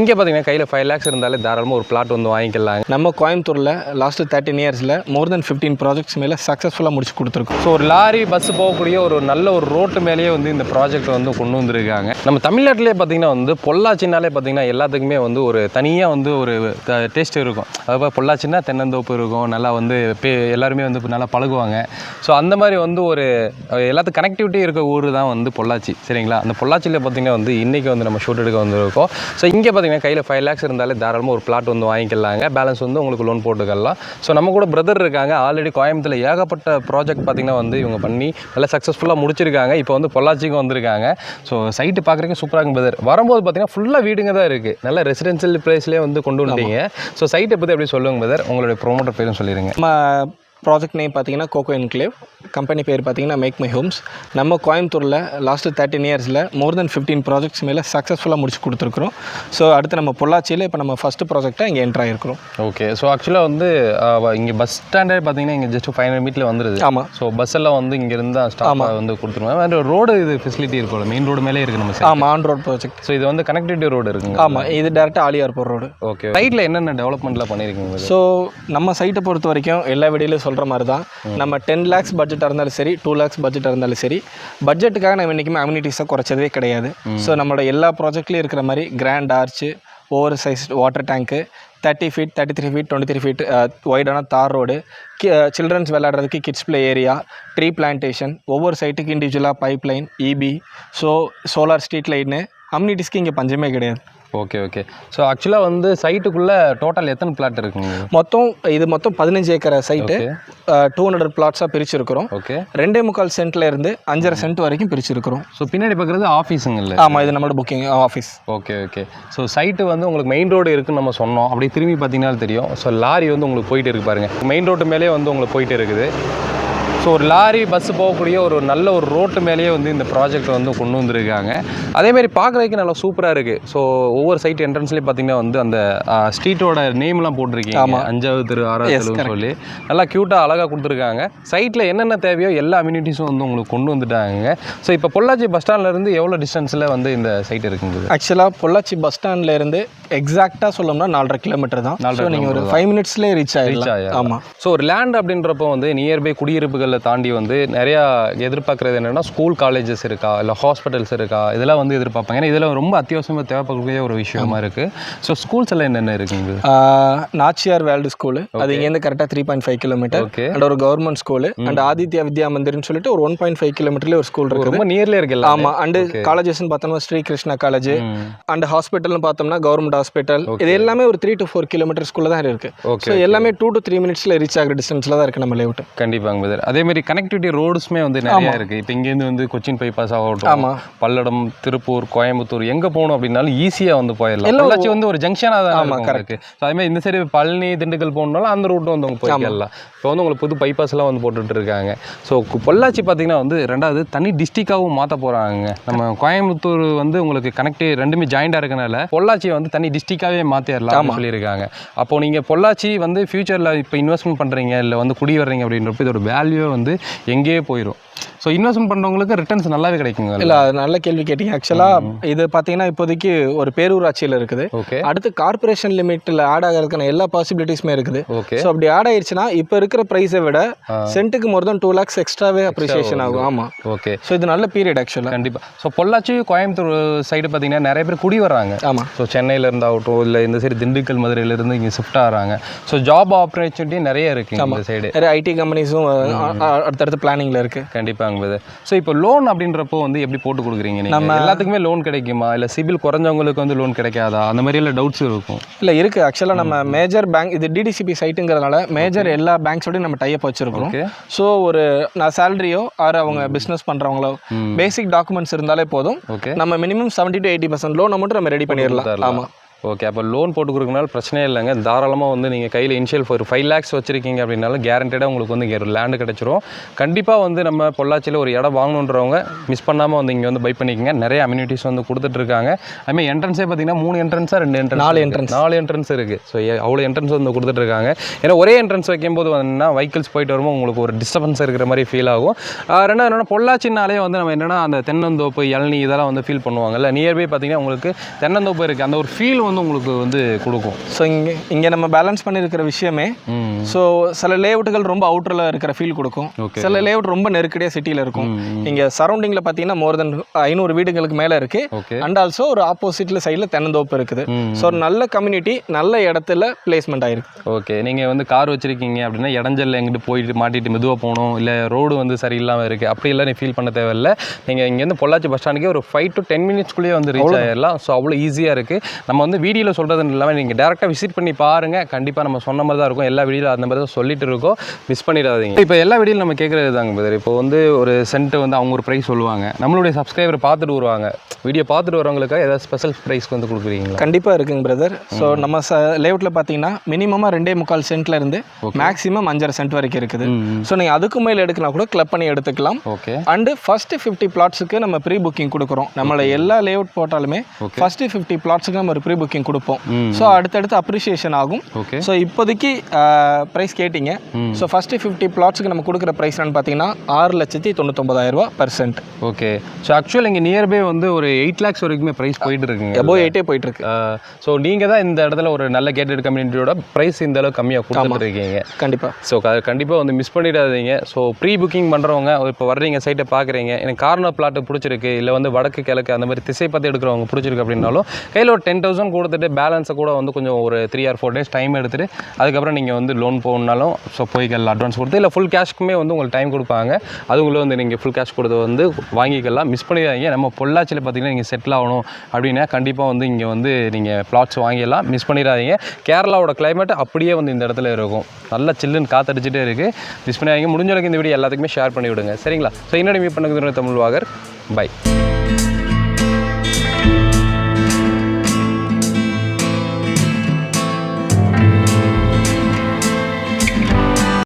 இங்கே பார்த்தீங்கன்னா கையில் ஃபைவ் லேக்ஸ் இருந்தாலே தாராளமாக ஒரு பிளாட் வந்து வாங்கிக்கலாம் நம்ம கோயம்புத்தூரில் லாஸ்ட் தேர்ட்டின் இயர்ஸில் மோர் தென் ஃபிஃப்டீன் ப்ராஜெக்ட்ஸ் மேலே சக்ஸஸ்ஃபுல்லாக முடிச்சு கொடுத்துருக்கோம். ஸோ ஒரு லாரி பஸ் போகக்கூடிய ஒரு நல்ல ஒரு ரோட்டு மேலேயே வந்து இந்த ப்ராஜெக்ட் வந்து கொண்டு வந்திருக்காங்க. நம்ம தமிழ்நாட்டிலே பார்த்தீங்கன்னா வந்து பொள்ளாச்சினாலே பார்த்தீங்கன்னா எல்லாத்துக்குமே வந்து ஒரு தனியாக வந்து ஒரு டேஸ்ட் இருக்கும். அதாவது பொள்ளாச்சின்னா தென்னந்தோப்பு இருக்கும். நல்லா வந்து பே எல்லாருமே வந்து நல்லா பழகுவாங்க. ஸோ அந்த மாதிரி வந்து ஒரு எல்லாத்துக்கும் கனெக்டிவிட்டி இருக்க ஊர் தான் வந்து பொள்ளாச்சி. சரிங்களா? அந்த பொள்ளாச்சியில் பார்த்தீங்கன்னா வந்து இன்றைக்கி வந்து நம்ம ஷூட் எடுக்க வந்திருக்கோம். ஸோ இங்கே பார்த்தீங்கன்னா கையில் ஃபைவ் லேக்ஸ் இருந்தாலே தாராளமாக ஒரு பிளாட் வந்து வாங்கிக்கலாங்க. பேலன்ஸ் வந்து உங்களுக்கு லோன் போட்டுக்கலாம். ஸோ நம்ம கூட பிரதர் இருக்காங்க. ஆல்ரெடி கோயம்புத்தூர்ல ஏகப்பட்ட ப்ராஜெக்ட் பார்த்தீங்கன்னா வந்து இவங்க பண்ணி நல்லா சக்ஸஸ்ஃபுல்லாக முடிச்சிருக்காங்க. இப்போ வந்து பொள்ளாச்சிக்கு வந்திருக்காங்க. ஸோ சைட்டு பார்க்குறதுக்கு சூப்பராக இருக்கும் பிரதர் வரும்போது பார்த்தீங்கன்னா ஃபுல்லாக வீடுங்க தான் இருக்குது நல்ல ரெசிடென்ஷியல் பிளேஸ்லேயே வந்து கொண்டு வந்துட்டீங்க. ஸோ சைட்டை பற்றி எப்படி சொல்லுங்க பிரதர் உங்களுடைய ப்ரொமோட்டர் பேரும் சொல்லிடுங்க நம்ம ப்ராஜெக்ட் நேம் பார்த்தீங்கன்னா கோகோ என்க்ளேவ் கம்பெனி பேர் பார்த்தீங்கன்னா மேக் மை ஹோம்ஸ் நம்ம கோயம்புத்தூரில் லாஸ்ட் தேர்ட்டின் இயர்ஸில் மோர் தென் ஃபிஃப்டீன் ப்ராஜெக்ட்ஸ் மேலே சக்ஸஸ்ஃபுல்லாக முடிச்சு கொடுத்துருக்குறோம். ஸோ அடுத்து நம்ம பொள்ளாச்சியில் இப்போ நம்ம ஃபஸ்ட்டு ப்ராஜெக்டாக இங்கே என்ட்ரு ஆகிருக்கிறோம் ஓகே ஸோ ஆக்சுவலாக வந்து இங்கே பஸ் ஸ்டாண்டே பார்த்தீங்கன்னா இங்கே ஜஸ்ட் ஃபைவ் ஹண்ட்ரட் மீட்டர் வந்துருது. ஆமாம் ஸோ பஸ் எல்லாம் வந்து இங்கேருந்து தான் ஸ்டாப் வந்து கொடுத்துருவாங்க. வேறு ரோடு இது ஃபெசிலிட்டி இருக்கும்ல மெயின் ரோடு மேலே இருக்குது நம்ம ஆமாம் ஆன் ரோட் ப்ராஜெக்ட் ஸோ இது வந்து கனெக்டிவிட்டி ரோடு இருக்குங்க ஆமாம் இது டேரெக்டாக ஆலியார்பூர் ரோடு ஓகே சைட்டில் என்னென்ன டெவலப்மெண்ட்லாம் பண்ணியிருக்கீங்க ஸோ நம்ம சைட்டை பொறுத்த வரைக்கும் எல்லா வீடியோலையும் சொல்கிற மாதிரி தான் நம்ம டென் லேக்ஸ் பட்ஜெட்டாக இருந்தாலும் சரி டூ லேக்ஸ் பட்ஜெட்டாக இருந்தாலும் சரி பட்ஜெட்டுக்காக நம்ம என்றைக்குமே அம்யூனிட்டிஸை குறைச்சதே கிடையாது. ஸோ நம்மளோட எல்லா ப்ராஜெக்ட்லேயும் இருக்கிற மாதிரி grand arch over size water டேங்க்கு thirty feet thirty three feet twenty three feet ஒய்டான தார் ரோடு சில்ட்ரன்ஸ் விளையாடுறதுக்கு kids play area tree plantation ஒவ்வொரு சைட்டுக்கு இண்டிவிஜுவலாக pipeline EB so solar street லைன்னு அம்யூனிட்டிஸ்க்கு இங்கே பஞ்சமே கிடையாது. Okay okay. ஸோ ஆக்சுவலாக வந்து சைட்டுக்குள்ளே டோட்டல் எத்தனை பிளாட் இருக்குங்க? மொத்தம் இது மொத்தம் பதினஞ்சு ஏக்கர் சைட்டு டூ ஹண்ட்ரட் பிளாட்ஸாக பிரிச்சிருக்கிறோம். ஓகே ரெண்டே முக்கால் சென்ட்ல இருந்து அஞ்சரை சென்ட் வரைக்கும் பிரிச்சிருக்கிறோம். ஸோ பின்னாடி பார்க்குறது ஆஃபீஸுங்கல்ல ஆமாம் இது நம்மளோட booking office okay okay so site வந்து உங்களுக்கு மெயின் ரோடு இருக்குன்னு நம்ம சொன்னோம். அப்படி திரும்பி பார்த்தீங்கன்னா தெரியும். ஸோ லாரி வந்து உங்களுக்கு போயிட்டு இருக்கு பாருங்க. மெயின் ரோட்டு மேலேயே வந்து உங்களுக்கு போயிட்டு இருக்குது. ஸோ ஒரு லாரி பஸ் போகக்கூடிய ஒரு நல்ல ஒரு ரோட்டு மேலேயே வந்து இந்த ப்ராஜெக்ட் வந்து கொண்டு வந்திருக்காங்க. அதேமாதிரி பார்க்குறதுக்கு நல்லா சூப்பராக இருக்குது ஸோ ஒவ்வொரு சைட் என்ட்ரன்ஸ்லேயும் பார்த்தீங்கன்னா வந்து அந்த ஸ்ட்ரீட்டோட நேம்லாம் போட்டிருக்கீங்க. அஞ்சாவது தெரு ஆறாவது சொல்லி. நல்லா க்யூட்டாக அழகாக கொடுத்துருக்காங்க. சைட்டில் என்னென்ன தேவையோ எல்லா அம்யூனிட்டிஸும் வந்து உங்களுக்கு கொண்டு வந்துட்டாங்க ஸோ இப்போ பொள்ளாச்சி பஸ் ஸ்டாண்ட்லேருந்து எவ்வளோ டிஸ்டன்ஸில் வந்து இந்த சைட் இருக்குங்க? ஆக்சுவலாக பொள்ளாச்சி பஸ் ஸ்டாண்ட்ல இருந்து எக்ஸாக்டாக சொல்லணும்னா நாலரை கிலோமீட்டர் தான். நீங்கள் ஒரு ஃபைவ் மினிட்ஸ்லேயே ரீச் ஆயிடலாம். ஆமாம் ஸோ ஒரு லேண்ட் அப்படின்றப்போ வந்து நியர்பை குடியிருப்புகளை தாண்டி வந்து நிறையா எதிர்பார்க்குறது என்னென்னா ஸ்கூல் காலேஜஸ் இருக்கா இல்லை ஹாஸ்பிட்டல்ஸ் இருக்கா இதெல்லாம் வந்து எதிர்பார்ப்பாங்க. ஏன்னா இதில் ரொம்ப அத்தியாவசியமாக தேவைப்படக்கூடிய ஒரு விஷயமா இருக்குது ஸோ ஸ்கூல்ஸ் எல்லாம் என்னென்ன இருக்குங்க? நாச்சியார் வேல்டு ஸ்கூலு அது இங்கேருந்து கரெக்டாக three point five kilometre and ஒரு government school and Aditya Vidya மந்திர்னு சொல்லிட்டு ஒரு ஒன் பாயிண்ட் ஃபைவ் கிலோமீட்டர்லேயே ஒரு ஸ்கூல் இருக்குது. ரொம்ப நியர்லேயே இருக்குல்ல ஆமாம் அண்டு காலேஜஸ்னு பார்த்தோம்னா ஸ்ரீ கிருஷ்ணா காலேஜ் அண்ட் ஹாஸ்பிட்டல்னு பார்த்தோம்னா கவர்மெண்ட் ஹாஸ்பிட்டல் இது எல்லாமே ஒரு த்ரீ டு ஃபோர் கிலோமீட்டர்ஸ்குள்ளே தான் இருக்குது ஸோ எல்லாமே டூ டு த்ரீ மினிட்ஸில் ரீச் ஆகிற டிஸ்டன்ஸில் தான் இருக்குது நம்ம லேவுட் கண்டிப்பாங்க அதே மாதிரி கனெக்டிவிட்டி ரோட்ஸுமே வந்து நிறைய இருக்குது இப்போ இங்கேருந்து வந்து கொச்சின் பைபாஸ் ஆகட்டும். பல்லடம் திருப்பூர் கோயம்புத்தூர் எங்கே போகணும் அப்படின்னாலும் ஈஸியாக வந்து போயிடலாம். பொள்ளாச்சி வந்து ஒரு ஜங்ஷனாக தான் ஆமா, இருக்கும் உங்களுக்கு. ஸோ அதே மாதிரி இந்த சைடு பழனி திண்டுக்கல் போகணுனாலும் அந்த ரூட்டும் வந்து அவங்க போய்க்கலாம் இப்போ வந்து உங்களுக்கு புது பைபாஸ்லாம் வந்து போட்டுட்டு இருக்காங்க. ஸோ பொள்ளாச்சி பார்த்தீங்கன்னா வந்து ரெண்டாவது தனி டிஸ்ட்ரிக்டாகவும் மாற்ற போகிறாங்க நம்ம கோயம்புத்தூர் வந்து உங்களுக்கு கனெக்ட் ரெண்டுமே ஜாயிண்டாக இருக்கனால பொள்ளாச்சியை வந்து தனி டிஸ்ட்ரிக்டாகவே மாற்றிடலாம் சொல்லியிருக்காங்க. அப்போ நீங்கள் பொள்ளாச்சி வந்து ஃபியூச்சரில் இப்போ இன்வெஸ்ட்மெண்ட் பண்ணுறீங்க இல்லை வந்து குடி வர்றீங்க அப்படின்றப்ப இதோட வேல்யூ வந்து எங்கேயோ போயிடும் ஸோ இன்வெஸ்ட்மெண்ட் பண்ணுறவங்களுக்கு ரிட்டர்ன்ஸ் நல்லாவே கிடைக்குங்க இல்லை அது நல்ல கேள்வி கேட்டீங்க. ஆக்சுவலாக இது பார்த்தீங்கன்னா இப்போதைக்கு ஒரு பேரூராட்சியில் இருக்குது. ஓகே அடுத்து கார்ப்பரேஷன் லிமிட்டில் ஆட் ஆகிறதுக்கான எல்லா பாசிபிலிட்டிஸுமே இருக்குது. ஓகே ஸோ அப்படி ஆட் ஆயிடுச்சுன்னா இப்போ இருக்கிற ப்ரைஸை விட சென்ட்டுக்கு மோர் தென் டூ லேக்ஸ் எக்ஸ்ட்ராவே அப்ரிசியேஷன் ஆகும். ஆமாம் ஓகே ஸோ இது நல்ல பீரியட் ஆக்சுவலாக கண்டிப்பாக ஸோ பொள்ளாச்சி கோயம்புத்தூர் சைடு பார்த்தீங்கன்னா நிறைய பேர் குடி வர்றாங்க. ஆமாம் ஸோ சென்னையில இருந்தாகட்டும் இல்லை இந்த சைடு திண்டுக்கல் மதுரையில இருந்து இங்கே ஷிஃப்ட் ஆகிறாங்க. ஸோ ஜாப் ஆப்பர்ச்சுனிட்டி நிறைய இருக்கு இந்த சைடு நிறைய ஐடி கம்பெனிஸும் அடுத்தடுத்து பிளானிங்கில் இருக்குது கண்டிப்பாங்க பிரதர் ஸோ இப்போ லோன் அப்படின்றப்போ வந்து எப்படி போட்டு கொடுக்குறீங்க நீங்கள் எல்லாத்துக்குமே லோன் கிடைக்குமா? இல்லை சிபில் குறைஞ்சவங்களுக்கு வந்து லோன் கிடைக்காதா? அந்த மாதிரி எல்லாம் டவுட்ஸ் இருக்கும். இல்லை இருக்குது ஆக்சுவலாக நம்ம மேஜர் பேங்க் இது டிடிசிபி சைட்டுங்கிறதுனால மேஜர் எல்லா பேங்க்ஸோடையும் நம்ம டைப் வச்சிருக்கிறோம். ஓகே ஸோ ஒரு நான் சேலரியோ ஆர் அவங்க பிஸ்னஸ் பண்ணுறவங்களோ பேசிக் டாக்குமெண்ட்ஸ் இருந்தாலே போதும். ஓகே நம்ம minimum seventy to eighty percent loan amount நம்ம ரெடி பண்ணிடலாம். ஆமாம் ஓகே அப்போ லோன் போட்டு கொடுக்கறனால பிரச்சனையே இல்லைங்க. தாராளமாக வந்து நீங்கள் கையில் இனிஷியல் ஒரு ஃபைவ் லேக்ஸ் வச்சிருக்கீங்க அப்படின்னாலும் கேரண்டடாக உங்களுக்கு வந்து இங்கே ஒரு லேண்டு கிடச்சிரும். கண்டிப்பாக வந்து நம்ம பொள்ளாச்சியில் ஒரு இடம் வாங்கணுன்றவங்க மிஸ் பண்ணாமல் வந்து இங்கே வந்து பை பண்ணிக்கங்க. நிறைய அம்யூனிட்டிஸ் வந்து கொடுத்துட்ருக்காங்க அதுமாதிரி என்ட்ரன்ஸே பார்த்தீங்கன்னா மூணு என்ட்ரன்ஸாக ரெண்டு என்ட்ரன்ஸ் நாலு entrance. நாலு என்ட்ரன்ஸ் இருக்குது ஸோ அவ்வளோ என்ட்ரன்ஸ் வந்து கொடுத்துட்ருக்காங்க ஏன்னா ஒரே என்ட்ரன்ஸ் வைக்கும்போது வந்து வெஹிக்கிள்ஸ் போயிட்டு வரும்போது உங்களுக்கு ஒரு டிஸ்டர்பன்ஸ் இருக்கிற மாதிரி ஃபீல் ஆகும். ரெண்டாவது என்னென்னா பொள்ளாச்சினாலே வந்து நம்ம என்னென்னா அந்த தென்னந்தோப்பு இளநீ இதெல்லாம் வந்து ஃபீல் பண்ணுவாங்கல்ல. நியர்பை பார்த்தீங்கன்னா உங்களுக்கு தென்னந்தோப்பு இருக்குது அந்த ஒரு ஃபீல் வந்து வந்து உங்களுக்கு வந்து கொடுக்கும். ஸோ இங்கே இங்கே நம்ம பேலன்ஸ் பண்ணியிருக்கிற விஷயமே ஸோ சில லேஅவுட்டுகள் ரொம்ப அவுட்டரில் இருக்கிற ஃபீல் கொடுக்கும். சில லேஅவுட் ரொம்ப நெருக்கடியாக சிட்டியில் இருக்கும். இங்கே சரௌண்டிங்கில் பார்த்தீங்கன்னா மோர் தென் ஐநூறு வீடுகளுக்கு மேலே இருக்குது அண்ட் ஆல்சோ ஒரு ஆப்போசிட்டில் சைடில் தென்னந்தோப்பு இருக்குது. ஸோ ஒரு நல்ல கம்யூனிட்டி நல்ல இடத்துல பிளேஸ்மெண்ட் ஆயிருக்கு. ஓகே நீங்கள் வந்து கார் வச்சுருக்கீங்க அப்படின்னா இடஞ்சல்ல எங்கிட்டு போயிட்டு மாட்டிட்டு மெதுவாக போகணும். இல்லை ரோடு வந்து சரியில்லாமல் இருக்குது அப்படியெல்லாம் நீ ஃபீல் பண்ண தேவையில்ல. நீங்கள் இங்கேருந்து பொள்ளாச்சி பஸ் ஸ்டாண்டுக்கே ஒரு ஃபைவ் டு டென் மினிட்ஸ்க்குள்ளேயே வந்து ரீச் ஆயிடலாம் ஸோ அவ்வளோ ஈஸியாக இருக்குது நம்ம வந்து வீடியோவில் சொல்கிறது இல்லாமல் நீங்கள் டேரெக்டாக விசிட் பண்ணி பாருங்கள் கண்டிப்பாக நம்ம சொன்ன மாதிரி தான் இருக்கும். எல்லா வீடியோவில் அந்த மாதிரி தான் சொல்லிட்டு இருக்கோம். மிஸ் பண்ணிடாதீங்க. இப்போ எல்லா வீடியோவில் நம்ம கேட்குறது தாங்க பிரதர் இப்போ வந்து ஒரு சென்ட் வந்து அவங்க ஒரு ப்ரைஸ் சொல்லுவாங்க. நம்மளுடைய சப்ஸ்கிரைபர் பார்த்துட்டு வருவாங்க. வீடியோ பார்த்துட்டு வரவங்களுக்காக ஏதாவது ஸ்பெஷல் ப்ரைஸ்க்கு வந்து கொடுக்குறீங்களா? கண்டிப்பாக இருக்குங்க பிரதர் ஸோ நம்ம ச லேஅவுட்டில் பார்த்தீங்கன்னா மினிமமாக ரெண்டே முக்கால் சென்ட்ல இருந்து மேக்ஸிமம் அஞ்சரை சென்ட் வரைக்கும் இருக்குது. ஸோ நீங்கள் அதுக்கு மேலே எடுக்கலாம் கூட கிளப் பண்ணி எடுத்துக்கலாம். ஓகே அண்டு ஃபஸ்ட்டு ஃபிஃப்டி பிளாட்ஸுக்கு நம்ம ப்ரீ புக்கிங் கொடுக்குறோம். நம்மள எல்லா லேஅவுட் போட்டாலுமே ஃபஸ்ட்டு ஃபிஃப்டி பிளாட்ஸுக்கு நம்ம ஒரு ப்ரீ புக்கிங் கொடுப்போம். ஸோ அடுத்தடுத்து அப்ரிஷியேஷன் ஆகும். ஓகே ஸோ இப்போதைக்கு ப்ரைஸ் கேட்டிங்க. ஸோ ஃபஸ்ட்டு ஃபிஃப்டி பிளாட்ஸுக்கு நம்ம கொடுக்குற ப்ரைஸ் என்னன்னு பார்த்தீங்கன்னா ஆறு லட்சத்தி தொண்ணூத்தொம்பதாயிரம் ரூபா பர்சன்ட் ஓகே ஸோ ஆக்சுவல் இங்கே நியர்பை வந்து ஒரு எயிட் லேக்ஸ் வரைக்குமே ப்ரைஸ் போயிட்டு இருக்குங்க. எபோ எயிட்டே போயிட்டு இருக்கு ஸோ நீங்கள் தான் இந்த இடத்துல ஒரு நல்ல கேட்டட் கம்யூனிட்டியோட ப்ரைஸ் இந்த அளவுக்கு கம்மியாக கொடுத்துட்டு இருக்கீங்க. கண்டிப்பாக ஸோ கண்டிப்பாக வந்து மிஸ் பண்ணிடாதீங்க. ஸோ ப்ரீ புக்கிங் பண்ணுறவங்க இப்போ வர்றீங்க சைட்டை பார்க்குறீங்க எனக்கு கார்னர் பிளாட்டு பிடிச்சிருக்கு இல்லை வந்து வடக்கு கிழக்கு அந்த மாதிரி திசை பார்த்து எடுக்கிறவங்க பிடிச்சிருக்கு அப்படின்னாலும் கையில் ஒரு டென் தௌசண்ட் கொடுத்துட்டு பேலன்ஸை கூட வந்து கொஞ்சம் ஒரு three or four days time எடுத்துகிட்டு அதுக்கப்புறம் நீங்கள் வந்து லோன் போகணுனாலும் ஸோ போய்க்கலாம் அட்வான்ஸ் கொடுத்து இல்லை ஃபுல் கேஷ்க்குமே வந்து உங்களுக்கு டைம் கொடுப்பாங்க. அதுக்குள்ளே வந்து நீங்கள் ஃபுல் கேஷ் கொடுத்து வந்து வாங்கிக்கலாம். மிஸ் பண்ணிடாதீங்க. நம்ம பொள்ளாச்சியில் பார்த்தீங்கன்னா நீங்கள் செட்டில் ஆகணும் அப்படின்னா கண்டிப்பாக வந்து இங்கே வந்து நீங்கள் பிளாட்ஸ் வாங்கிடலாம். மிஸ் பண்ணிடாதீங்க. கேரளாவோட கிளைமேட் அப்படியே வந்து இந்த இடத்துல இருக்கும். நல்லா சில்லுன்னு காத்தடிச்சிட்டே இருக்குது மிஸ் பண்ணிடாதீங்க. முடிஞ்ச அளவுக்கு இந்த வீடியோ எல்லாத்துக்குமே ஷேர் பண்ணி விடுங்க சரிங்களா? ஸோ இன்னொரு மீட் பண்ணுங்க தமிழ் வாகர். பை